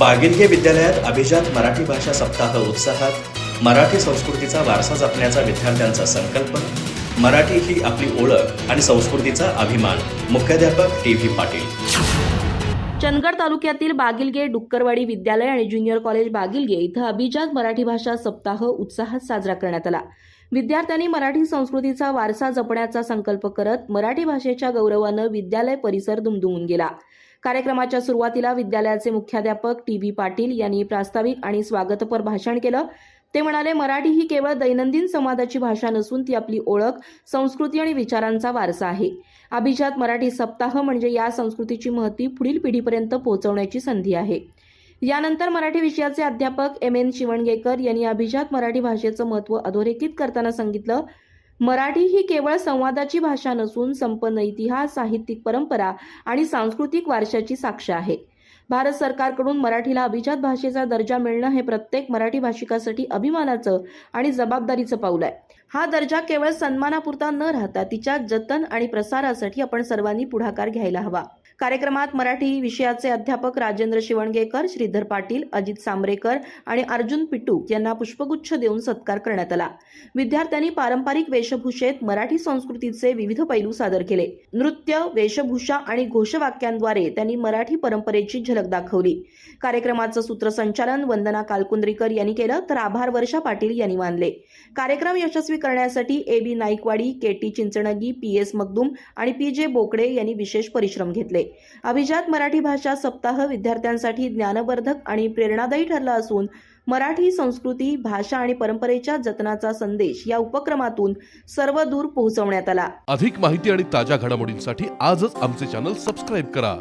बागिलगे विद्यालयात अभिजात मराठी भाषा सप्ताह उत्साहात मराठी संस्कृतीचा वारसा जपण्याचा विद्यार्थ्यांचा संकल्प मराठी ही आपली ओळख आणि संस्कृतीचा अभिमान. मुख्याध्यापक टी व्ही पाटील. चंदगड तालुक्यातील बागिलगे डुक्करवाडी विद्यालय आणि ज्युनियर कॉलेज बागिलगे इथं अभिजात मराठी भाषा सप्ताह उत्साहात साजरा करण्यात आला. विद्यार्थ्यांनी मराठी संस्कृतीचा वारसा जपण्याचा संकल्प करत मराठी भाषेच्या गौरवानं विद्यालय परिसर दुमदुमून गेला. कार्यक्रमाच्या सुरुवातीला विद्यालयाचे मुख्याध्यापक टी व्ही पाटील यांनी प्रास्ताविक आणि स्वागतपर भाषण केलं. ते म्हणाले मराठी ही केवळ दैनंदिन संवादाची भाषा नसून ती आपली ओळख संस्कृती आणि विचारांचा वारसा आहे. अभिजात मराठी सप्ताह म्हणजे या संस्कृतीची महती पुढील पिढीपर्यंत पोहोचवण्याची संधी आहे. यानंतर मराठी विषयाचे अध्यापक एम एन शिवणगेकर यांनी अभिजात मराठी भाषेचं महत्त्व अधोरेखित करताना सांगितलं. मराठी ही केवळ संवादाची भाषा नसून संपन्न इतिहास साहित्यिक परंपरा आणि सांस्कृतिक वारशाची साक्ष आहे. भारत सरकारकडून मराठीला अभिजात भाषेचा दर्जा मिळणं हे प्रत्येक मराठी भाषिकासाठी अभिमानाचं आणि जबाबदारीचं पाऊल आहे. हा दर्जा केवळ सन्मानापुरता न राहता तिच्या जतन आणि प्रसारासाठी आपण सर्वांनी पुढाकार घ्यायला हवा. कार्यक्रमात मराठी विषयाचे अध्यापक राजेंद्र शिवणगेकर श्रीधर पाटील अजित सांबरेकर आणि अर्जुन पिटू यांना पुष्पगुच्छ देऊन सत्कार करण्यात आला. विद्यार्थ्यांनी पारंपरिक वेशभूषेत मराठी संस्कृतीचे विविध पैलू सादर केले. नृत्य वेशभूषा आणि घोषवाक्यांद्वारे त्यांनी मराठी परंपरेची झलक दाखवली. कार्यक्रमाचं सूत्रसंचालन वंदना कालकुंद्रीकर यांनी केलं तर आभार वर्षा पाटील यांनी मानले. कार्यक्रम यशस्वी करण्यासाठी A B Naikwadi K T Chinchangi P S Magdum आणि पी जे बोकडे यांनी विशेष परिश्रम घेतले. अभिजात मराठी भाषा सप्ताह विद्यार्थ्यांसाठी ज्ञानवर्धक आणि प्रेरणादायी ठरला असून मराठी संस्कृती भाषा आणि परंपरेच्या जतनाचा संदेश या उपक्रमातून सर्व दूर पोहोचवण्यात आला. अधिक माहिती आणि ताज्या घडामोडींसाठी आजच आमचे चॅनल सबस्क्राईब करा.